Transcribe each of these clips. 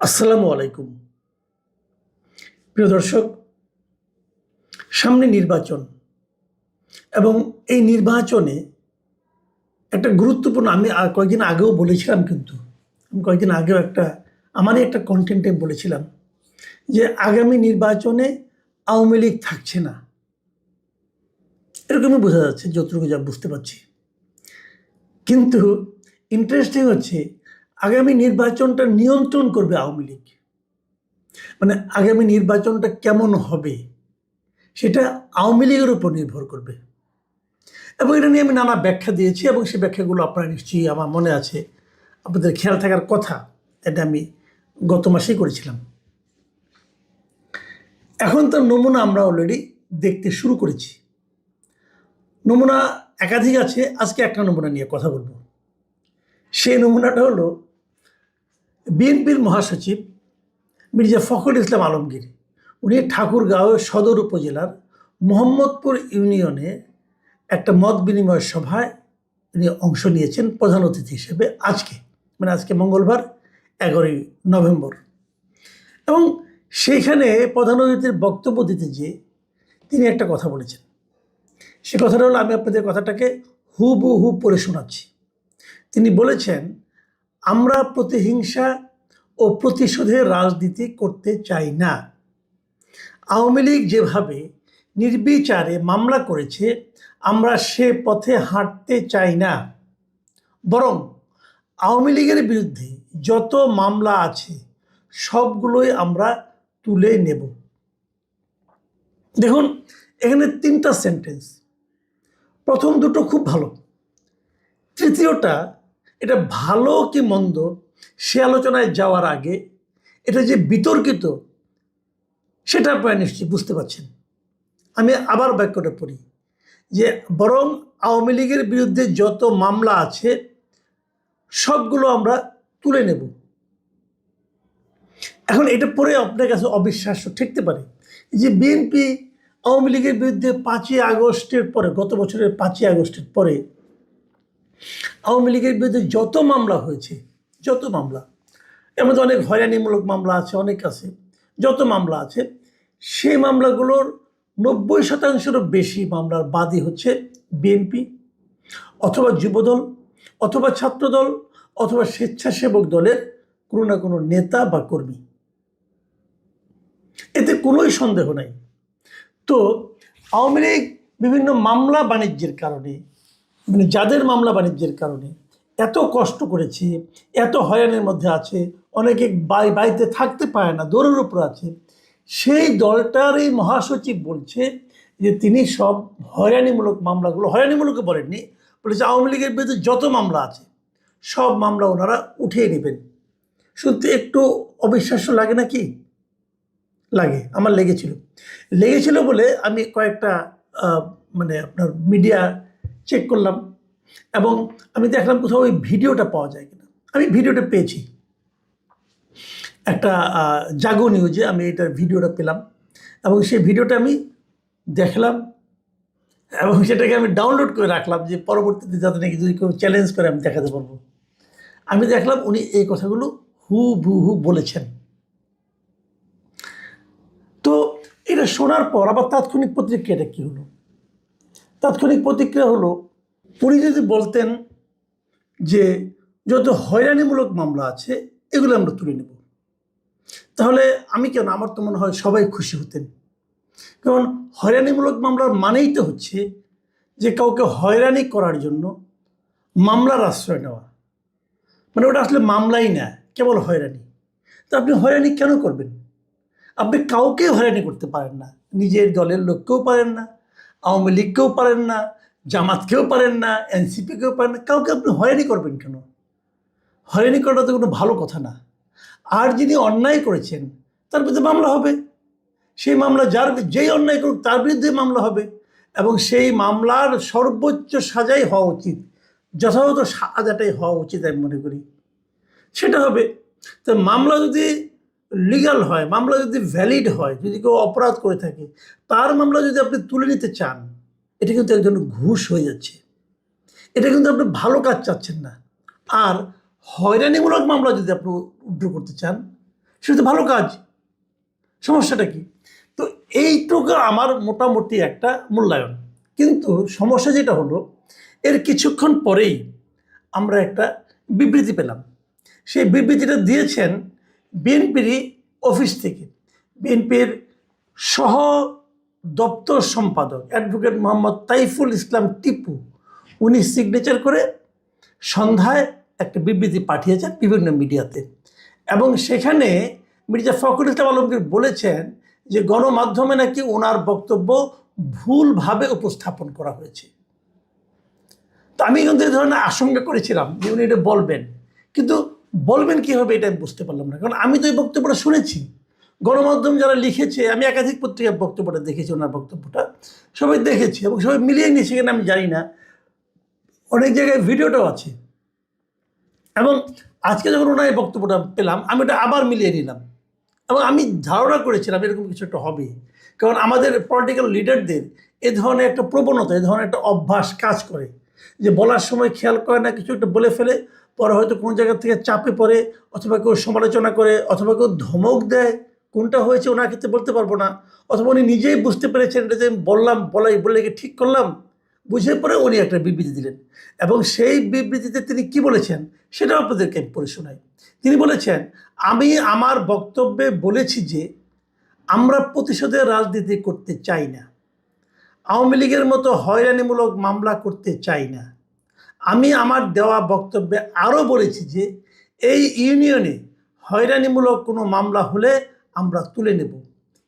আসসালামু আলাইকুম। প্রিয় দর্শক, সামনে নির্বাচন এবং এই নির্বাচনে একটা গুরুত্বপূর্ণ, আমি কয়েকদিন আগেও বলেছিলাম কিন্তু, আমি কয়েকদিন আগেও একটা, আমারই একটা কন্টেন্টে বলেছিলাম যে আগামী নির্বাচনে আওয়ামী লীগ থাকছে না। এরকমই বোঝা যাচ্ছে, যতটুকু যা বুঝতে পারছি। কিন্তু ইন্টারেস্টিং হচ্ছে আগামী নির্বাচনটা নিয়ন্ত্রণ করবে আওয়ামী লীগ। মানে আগামী নির্বাচনটা কেমন হবে, সেটা আওয়ামী লীগের উপর নির্ভর করবে। এবং এটা নিয়ে আমি নানা ব্যাখ্যা দিয়েছি এবং সেই ব্যাখ্যাগুলো আপনারা নিশ্চয়ই আমার মনে আছে, আপনাদের খেয়াল থাকার কথা এটা আমি গত মাসেই করেছিলাম। এখন তার নমুনা আমরা অলরেডি দেখতে শুরু করেছি। নমুনা একাধিক আছে, আজকে একটা নমুনা নিয়ে কথা বলব। সেই নমুনাটা হলো বিএনপির মহাসচিব মির্জা ফখর ইসলাম আলমগীর, উনি ঠাকুরগাঁও সদর উপজেলার মোহাম্মদপুর ইউনিয়নে একটা মত বিনিময় সভায় তিনি অংশ নিয়েছেন প্রধান অতিথি হিসেবে আজকে মানে আজকে মঙ্গলবার, এগারোই নভেম্বর। এবং সেইখানে প্রধান অতিথির বক্তব্য দিতে গিয়ে তিনি একটা কথা বলেছেন। সে কথাটা হলো, আমি আপনাদের কথাটাকে হু বু হু পড়ে শোনাচ্ছি। তিনি বলেছেন আমরা প্রতিহিংসা ও প্রতিশোধের রাজনীতি করতে চাই না। আওয়ামী লীগ যেভাবে নির্বিচারে মামলা করেছে, আমরা সে পথে হাঁটতে চাই না। বরং আওয়ামী লীগের বিরুদ্ধে যত মামলা আছে, সবগুলোই আমরা তুলে নেব। দেখুন, এখানে তিনটা সেন্টেন্স প্রথম দুটো খুব ভালো। তৃতীয়টা এটা ভালো কি মন্দ, সে আলোচনায় যাওয়ার আগে এটা যে বিতর্কিত, সেটা প্রায় নিশ্চয়ই বুঝতে পারছেন। আমি আবার বাক্যটা পড়ি যে বরং আওয়ামী লীগের বিরুদ্ধে যত মামলা আছে, সবগুলো আমরা তুলে নেব। এখন এটা পরে আপনার কাছে অবিশ্বাস্য ঠেকতে পারে যে বিএনপি আওয়ামী লীগের বিরুদ্ধে পাঁচই আগস্টের পরে, গত বছরের পাঁচই আগস্টের পরে আওয়ামী লীগের বিরুদ্ধে যত মামলা হয়েছে, যত মামলা, এর অনেক হয়রানিমূলক মামলা আছে, অনেক আছে, যত মামলা আছে, সেই মামলাগুলোর নব্বই শতাংশেরও বেশি মামলার বাদী হচ্ছে বিএনপি অথবা যুবদল অথবা ছাত্রদল অথবা স্বেচ্ছাসেবক দলের কোনো না কোনো নেতা বা কর্মী। এতে কোনোই সন্দেহ নাই। তো আওয়ামী লীগ বিভিন্ন মামলা বাণিজ্যের কারণে মানে যাদের মামলা বাণিজ্যের কারণে এত কষ্ট করেছে, এত হয়রানির মধ্যে আছে, অনেকে বাই, বাড়িতে থাকতে পারে না, দৌড়ের উপর আছে, সেই দলটার এই মহাসচিব বলছে যে তিনি সব হয়রানিমূলক মামলাগুলো, হয়রানিমূলক বলেননি, বলেছে আওয়ামী লীগের বিরুদ্ধে যত মামলা আছে, সব মামলা ওনারা উঠিয়ে নেবেন। শুনতে একটু অবিশ্বাস্য লাগে না কি? লাগে, আমার লেগেছিল। লেগেছিল বলে আমি কয়েকটা মানে আপনার মিডিয়া চেক করলাম এবং আমি দেখলাম কোথাও ওই ভিডিওটা পাওয়া যায় কিনা। আমি ভিডিওটা পেয়েছি। একটা জাগো নিউজে আমি এটার ভিডিওটা পেলাম এবং সেই ভিডিওটা আমি দেখলাম এবং সেটাকে আমি ডাউনলোড করে রাখলাম যে পরবর্তীতে যাতে নাকি যদি কেউ চ্যালেঞ্জ করে আমি দেখাতে পারব। আমি দেখলাম উনি এই কথাগুলো হু বু হু বলেছেন। তো এটা শোনার পর আবার তাৎক্ষণিক প্রতিক্রিয়াটা কী হলো? তাৎক্ষণিক প্রতিক্রিয়া হলো, উনি যদি বলতেন যে যত হয়রানিমূলক মামলা আছে, এগুলো আমরা তুলে নেব। তাহলে আমি কেন? আমার তো মনে হয় সবাই খুশি হতেন। কারণ হয়রানিমূলক মামলার মানেই তো হচ্ছে যে কাউকে হয়রানি করার জন্য মামলার আশ্রয় নেওয়া। মানে ওটা আসলে মামলাই না, কেবল হয়রানি। তো আপনি হয়রানি কেন করবেন? আপনি কাউকে হয়রানি করতে পারেন না, নিজের দলের লোককেও পারেন না আওয়ামী লীগকেও পারেন না, জামাতকেও পারেন না, এনসিপিকেও পারেন না, কাউকে আপনি হয়রানি করবেন কেন? হয়রানি করাটা তো কোনো ভালো কথা না। আর যিনি অন্যায় করেছেন, তার বিরুদ্ধে মামলা হবে। সেই মামলা যার, যেই অন্যায় করুক, তার বিরুদ্ধে মামলা হবে। এবং সেই মামলার সর্বোচ্চ সাজাই হওয়া উচিত, যথাযথ সাজাটাই হওয়া উচিত আমি মনে করি। সেটা হবে। তো মামলা যদি লিগাল হয়, মামলা যদি ভ্যালিড হয়, যদি কেউ অপরাধ করে থাকে, তার মামলা যদি আপনি তুলে নিতে চান, এটা কিন্তু একজন ঘুষ হয়ে যাচ্ছে। এটা কিন্তু আপনি ভালো কাজ চাচ্ছেন না। আর হয়রানিমূলক মামলা যদি আপনি উড্র করতে চান, সেটা তো ভালো কাজ। সমস্যাটা কি? তো এইটুকু আমার মোটামুটি একটা মূল্যায়ন। কিন্তু সমস্যা যেটা হলো, এর কিছুক্ষণ পরেই আমরা একটা বিবৃতি পেলাম। সেই বিবৃতিটা দিয়েছেন বিএনপিরই অফিস থেকে। বিএনপির সহ দপ্তর সম্পাদক অ্যাডভোকেট মোহাম্মদ তাইফুল ইসলাম টিপু, উনি সিগনেচার করে সন্ধ্যায় একটা বিবৃতি পাঠিয়েছেন বিভিন্ন মিডিয়াতে। এবং সেখানে মির্জা ফখরুল ইসলাম আলমগীর বলেছেন যে গণমাধ্যমে নাকি ওনার বক্তব্য ভুলভাবে উপস্থাপন করা হয়েছে। তো আমি কিন্তু এই ধরনের আশঙ্কা করেছিলাম যে উনি এটা বলবেন। কিন্তু বলবেন কীভাবে এটা আমি বুঝতে পারলাম না। কারণ আমি তো এই বক্তব্যটা শুনেছি। গণমাধ্যম যারা লিখেছে, আমি একাধিক পত্রিকার বক্তব্যটা দেখেছি, ওনার বক্তব্যটা। সবাই দেখেছি এবং সবাই মিলিয়ে নিয়েছে কিনা আমি জানি না। অনেক জায়গায় ভিডিওটাও আছে। এবং আজকে যখন ওনার এই বক্তব্যটা পেলাম, আমি ওটা আবার মিলিয়ে নিলাম। এবং আমি ধারণা করেছিলাম এরকম কিছু একটা হবে। কারণ আমাদের পলিটিক্যাল লিডারদের এ ধরনের একটা প্রবণতা, এ ধরনের একটা অভ্যাস কাজ করে। যে বলার সময় খেয়াল করে না, কিছু একটা বলে ফেলে পরে হয়তো কোনো জায়গা থেকে চাপে পড়ে অথবা কেউ সমালোচনা করে অথবা কেউ ধমক দেয়, কোনটা হয়েছে ওনার ক্ষেত্রে বলতে পারব না। অথবা উনি নিজেই বুঝতে পেরেছেন এটা যে আমি বললাম, বলাই বলে কি ঠিক করলাম? বুঝে পরে উনি একটা বিবৃতি দিলেন। এবং সেই বিবৃতিতে তিনি কি বলেছেন সেটাও আপনাদেরকে পড়ে শোনাই। তিনি বলেছেন, আমি আমার বক্তব্যে বলেছি যে আমরা প্রতিশোধের রাজনীতি করতে চাই না। আওয়ামী লীগের মতো হয়রানিমূলক মামলা করতে চাই না। আমি আমার দেওয়া বক্তব্যে আরও বলেছি যে এই ইউনিয়নে হয়রানিমূলক কোনো মামলা হলে আমরা তুলে নেব।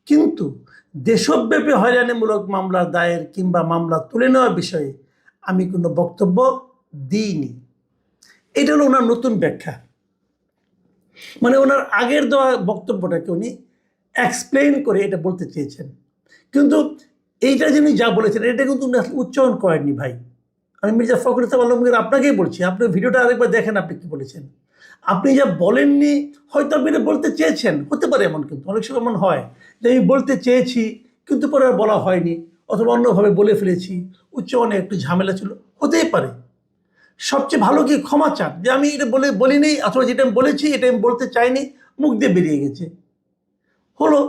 কিন্তু দেশব্যাপী হয়রানিমূলক মামলা দায়ের কিংবা মামলা তুলে নেওয়ার বিষয়ে আমি কোনো বক্তব্য দিইনি। এটা হলো ওনার নতুন ব্যাখ্যা। মানে ওনার আগের দেওয়া বক্তব্যটাকে উনি এক্সপ্লেন করে এটা বলতে চেয়েছেন। কিন্তু এইটা যিনি যা বলেছেন, এটা কিন্তু উনি আসলে উচ্চারণ করেননি ভাই। আমি মির্জা ফখরুল ইসলাম আলমগীর আপনাকেই বলছি, আপনি ভিডিওটা আরেকবার দেখেন আপনি কি বলেছেন। আপনি যা বলেননি, হয়তো আপনি এটা বলতে চেয়েছেন, হতে পারে এমন কিন্তু, অনেক সময় এমন হয় যে আমি বলতে চেয়েছি, কিন্তু পরে আর বলা হয়নি, অথবা অন্যভাবে বলে ফেলেছি উচ্চারণে একটু ঝামেলা ছিল, হতেই পারে। সবচেয়ে ভালো কি ক্ষমা চান? যে আমি এটা বলে, বলিনি, অথবা যেটা আমি বলেছি, এটা আমি বলতে চাইনি, মুখ দিয়ে বেরিয়ে গেছে। হলো,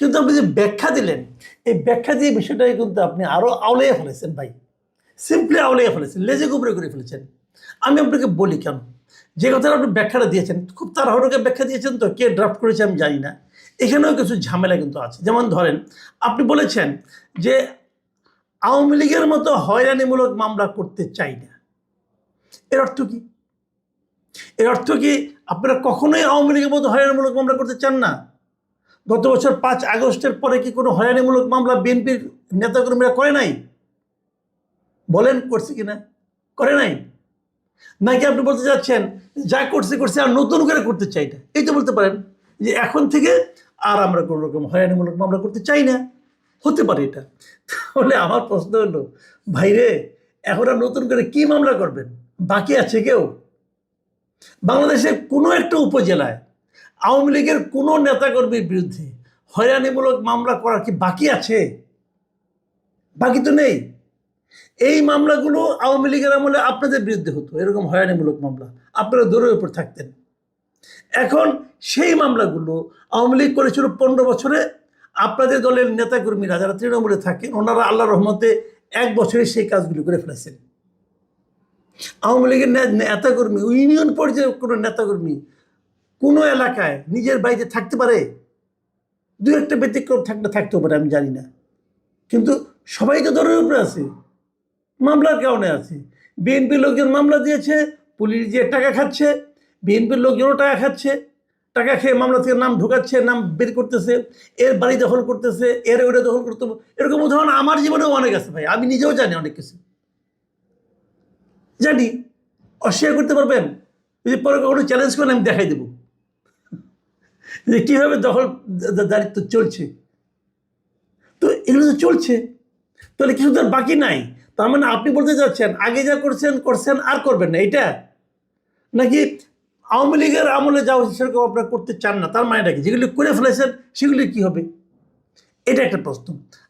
কিন্তু আপনি যে ব্যাখ্যা দিলেন, এই ব্যাখ্যা দিয়ে বিষয়টাকে কিন্তু আপনি আরও আউলিয়ে ফেলেছেন ভাই। সিম্পলি আউলিয়ে ফেলেছেন, লেজে গুবরে করে ফেলেছেন। আমি আপনাকে বলি কেন? যে কথাটা আপনি ব্যাখ্যাটা দিয়েছেন, খুব তাড়াহুড়োকে ব্যাখ্যা দিয়েছেন তো, কে ড্রাফট করেছে আমি জানি না। এখানেও কিছু ঝামেলা কিন্তু আছে। যেমন ধরেন, আপনি বলেছেন যে আওয়ামী লীগের মতো হয়রানিমূলক মামলা করতে চাই না। এর অর্থ কি? এর অর্থ কি আপনারা কখনোই আওয়ামী লীগের মতো হয়রানিমূলক মামলা করতে চান না? গত বছর পাঁচ আগস্টের পরে কি কোনো হয়রানিমূলক মামলা বিএনপির নেতাকর্মীরা করে নাই? বলেন করছে কি না করে নাই? নাকি আপনি বলতে চাচ্ছেন, যা করছে করছে, আর নতুন করে করতে চাই না? এই তো বলতে পারেন যে এখন থেকে আর আমরা কোনো রকম হয়রানিমূলক মামলা করতে চাই না। হতে পারে এটা। তাহলে আমার প্রশ্ন হলো, ভাইরে, এখন আর নতুন করে কি মামলা করবেন? বাকি আছে কেউ? বাংলাদেশের কোনো একটা উপজেলায় আওয়ামী লীগের কোনো নেতাকর্মীর বিরুদ্ধে হয়রানিমূলক মামলা করার কি বাকি আছে? বাকি তো নেই। এই মামলাগুলো আওয়ামী লীগের আমলে আপনাদের বিরুদ্ধে হতো, এরকম হয়রানিমূলক মামলা। আপনারা দৌড়ের উপর থাকতেন। এখন সেই মামলাগুলো আওয়ামী লীগ করেছিল পনেরো বছরে। আপনাদের দলের নেতাকর্মীরা যারা তৃণমূলে থাকেন, ওনারা আল্লাহ রহমতে এক বছরে সেই কাজগুলি করে ফেলেছেন। আওয়ামী লীগের নেতাকর্মী, ইউনিয়ন পর্যায়ে কোনো নেতাকর্মী কোনো এলাকায় নিজের বাড়িতে থাকতে পারে? দু একটা ব্যতিক্রম থাকলে থাকতেও পারে, আমি জানি না। কিন্তু সবাই তো দরের উপরে আছে। মামলার কারণে আছে। বিএনপির লোকজন মামলা দিয়েছে, পুলিশ যে টাকা খাচ্ছে বিএনপির লোকজনও টাকা খাচ্ছে, টাকা খেয়ে মামলা থেকে নাম ঢোকাচ্ছে, নাম বের করতেছে, এর বাড়ি দখল করতেছে, এর ওটা দখল করতে এরকম উদাহরণ আমার জীবনেও অনেক আছে ভাই, আমি নিজেও জানি অনেক কিছু। জানি, অস্বীকার করতে পারবেন? যদি পরে কখনো চ্যালেঞ্জ করেন, আমি দেখাই দেবো। যে কীভাবে দখল, দা- দারিত্ব চলছে। তো এগুলো তো চলছে, তাহলে কিছু তো আর বাকি নাই। তার মানে আপনি বলতে চাচ্ছেন, আগে যা করছেন করছেন, আর করবেন না এটা নাকি আওয়ামী লীগের আমলে যা হচ্ছে সেরকম আপনারা করতে চান না? তার মানেটা কি? যেগুলি করে ফেলেছেন, সেগুলি কি হবে? এটা একটা প্রশ্ন।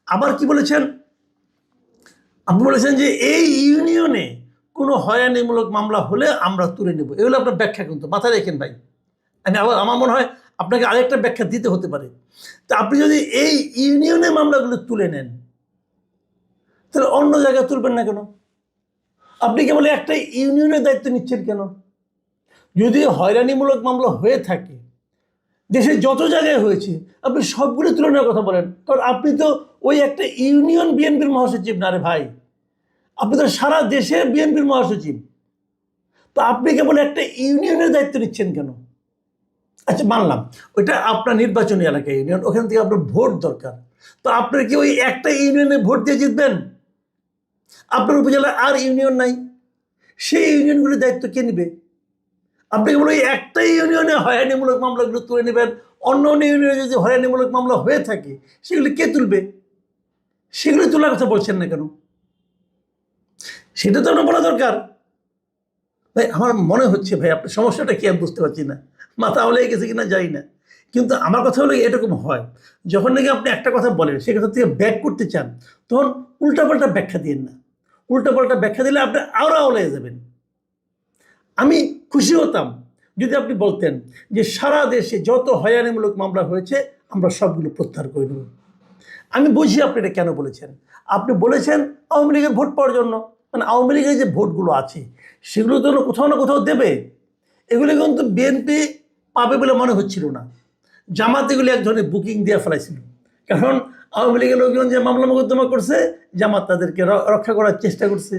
আবার কি বলেছেন? আপনি বলেছেন যে এই ইউনিয়নে কোনো হয়রানিমূলক মামলা হলে আমরা তুলে নেব। এগুলো আপনার ব্যাখ্যা কিন্তু, মাথায় রেখেন ভাই। আমি আবার, আমার মনে হয় আপনাকে আরেকটা ব্যাখ্যা দিতে হতে পারে। তা আপনি যদি এই ইউনিয়নে মামলাগুলো তুলে নেন তাহলে অন্য জায়গায় তুলবেন না কেন? আপনি কেবল একটা ইউনিয়নের দায়িত্ব নিচ্ছেন কেন? যদি হয়রানিমূলক মামলা হয়ে থাকে দেশে যত জায়গায় হয়েছে, আপনি সবগুলো তুলনার কথা বলেন। কারণ আপনি তো ওই একটা ইউনিয়ন বিএনপির মহাসচিব না রে ভাই। আপনি তো সারা দেশের বিএনপির মহাসচিব। তো আপনি কেবল একটা ইউনিয়নের দায়িত্ব নিচ্ছেন কেন? আচ্ছা মানলাম। ওইটা আপনার নির্বাচনী এলাকা ইউনিয়ন, ওখান থেকে আপনার ভোট দরকার। তো আপনার কি ওই একটা ইউনিয়নে ভোট দিয়ে জিতবেন? আপনার উপজেলায় আর ইউনিয়ন নাই। সেই ইউনিয়নগুলির দায়িত্ব কে নেবে? আপনি কেবল ওই একটা ইউনিয়নে হয়রানিমূলক মামলাগুলো তুলে নেবেন? অন্য অন্য ইউনিয়নে যদি হয়রানিমূলক মামলা হয়ে থাকে, সেগুলি কে তুলবে? সেগুলি তোলার কথা বলছেন না কেন? সেটা তো আপনার বলা দরকার। ভাই, আমার মনে হচ্ছে ভাই, আপনার সমস্যাটা কি আমি বুঝতে পারছি না। মাথা হলে গেছে কিনা জানি না। কিন্তু আমার কথা হলো এরকম হয়। যখন নাকি আপনি একটা কথা বলেন সে কথা থেকে ব্যাক করতে চান, তখন উল্টাপাল্টা ব্যাখ্যা দিন না। উল্টাপাল্টা ব্যাখ্যা দিলে আপনি আরও আওলায় যাবেন। আমি খুশি হতাম যদি আপনি বলতেন যে সারা দেশে যত হয়রানিমূলক মামলা হয়েছে, আমরা সবগুলো প্রত্যাহার করে নেব। আমি বুঝি আপনি এটা কেন বলেছেন? আপনি বলেছেন আওয়ামী লীগের ভোট পাওয়ার জন্য। মানে আওয়ামী লীগের যে ভোটগুলো আছে, সেগুলো তো কোথাও না কোথাও দেবে। এগুলো কিন্তু বিএনপি পাবে বলে মনে হচ্ছিল না। জামাত এগুলি এক ধরনের বুকিং দিয়ে ফেলাইছিল। কারণ আওয়ামী লীগের লোকজন যে মামলা মোকদ্দমা করছে, জামাত তাদেরকে রক্ষা করার চেষ্টা করছে।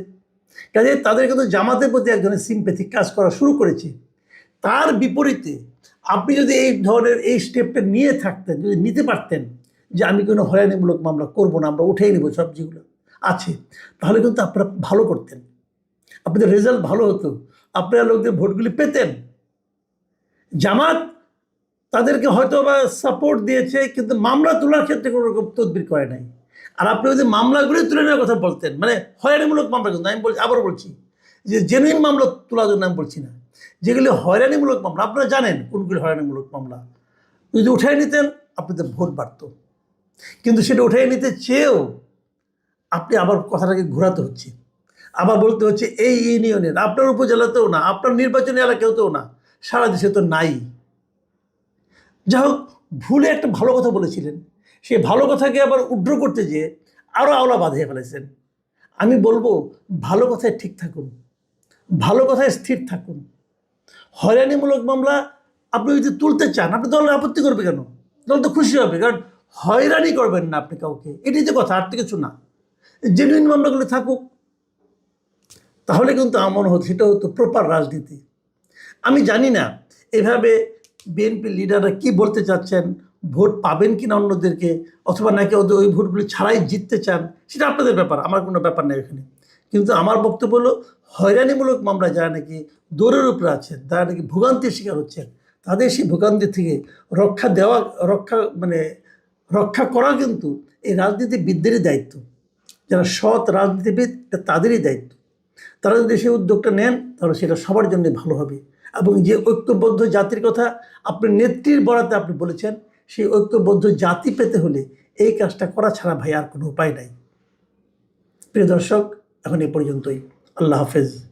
কাজে তাদের কিন্তু জামাতের প্রতি এক ধরনের সিম্পেথিক কাজ করা শুরু করেছে। তার বিপরীতে আপনি যদি এই ধরনের এই স্টেপটা নিয়ে থাকতেন, যদি নিতে পারতেন যে আমি কোনো হয়রানিমূলক মামলা করব না, আমরা উঠেই নেব সবজিগুলো, আছে, তাহলে কিন্তু আপনারা ভালো করতেন। আপনাদের রেজাল্ট ভালো হতো। আপনারা লোকদের ভোটগুলি পেতেন। জামাত তাদেরকে হয়তো বা সাপোর্ট দিয়েছে, কিন্তু মামলা তোলার ক্ষেত্রে কোনো রকম তদবির করে নাই। আর আপনি যদি মামলাগুলি তুলে নেওয়ার কথা বলতেন মানে হয়রানিমূলক মামলা কিন্তু, আমি বলছি আবার বলছি, যে জেনুইন মামলা তোলার জন্য আমি বলছি না। যেগুলি হয়রানিমূলক মামলা, আপনারা জানেন কোনগুলি হয়রানিমূলক মামলা। যদি উঠাই নিতেন, আপনাদের ভোট বাড়তো। কিন্তু সেটা উঠাই নিতে চেয়েও আপনি আবার কথাটাকে ঘোরাতে হচ্ছে। আবার বলতে হচ্ছে, এই ইউনিয়নের, আপনার উপজেলাতেও না, আপনার নির্বাচনী এলাকাতেও না, সারা দেশে তো নাই। যাই হোক, ভুলে একটা ভালো কথা বলেছিলেন। সেই ভালো কথাকে আবার উড্র করতে যেয়ে আরও আওলা বাঁধিয়ে ফেলেছেন। আমি বলব, ভালো কথায় ঠিক থাকুন। ভালো কথায় স্থির থাকুন। হয়রানিমূলক মামলা আপনি যদি তুলতে চান, আপনি দলের আপত্তি করবে কেন? দল তো খুশি হবে, কারণ হয়রানি করবেন না আপনি কাউকে। এটাই যে কথা, আর তো কিছু না। জেনুইন মামলাগুলো থাকুক। তাহলে কিন্তু আমার হতো সেটা হতো প্রপার রাজনীতি। আমি জানি না, এভাবে বিএনপি লিডাররা কি বলতে চাচ্ছেন? ভোট পাবেন কি না অন্যদেরকে? অথবা নাকি ওদের ওই ভোটগুলি ছাড়াই জিততে চান? সেটা আপনাদের ব্যাপার, আমার কোনো ব্যাপার নেই এখানে। কিন্তু আমার বক্তব্য হলো, হয়রানিমূলক মামলা যারা নাকি দৌড়ের উপরে আছেন তারা নাকি ভোগান্তির শিকার হচ্ছেন, তাদের সেই ভোগান্তি থেকে রক্ষা দেওয়া, রক্ষা মানে রক্ষা করা কিন্তু এই রাজনীতিবিদদেরই দায়িত্ব। যারা সৎ রাজনীতিবিদ তাদেরই দায়িত্ব। তারা যদি সেই উদ্যোগটা নেন, তাহলে সেটা সবার জন্য ভালো হবে। এবং যে ঐক্যবদ্ধ জাতির কথা আপনি নেত্রীর বরাতে আপনি বলেছেন, সেই ঐক্যবদ্ধ জাতি পেতে হলে এই কাজটা করা ছাড়া ভাই আর কোনো উপায় নাই। প্রিয় দর্শক, এখন এ পর্যন্তই। আল্লাহ হাফেজ।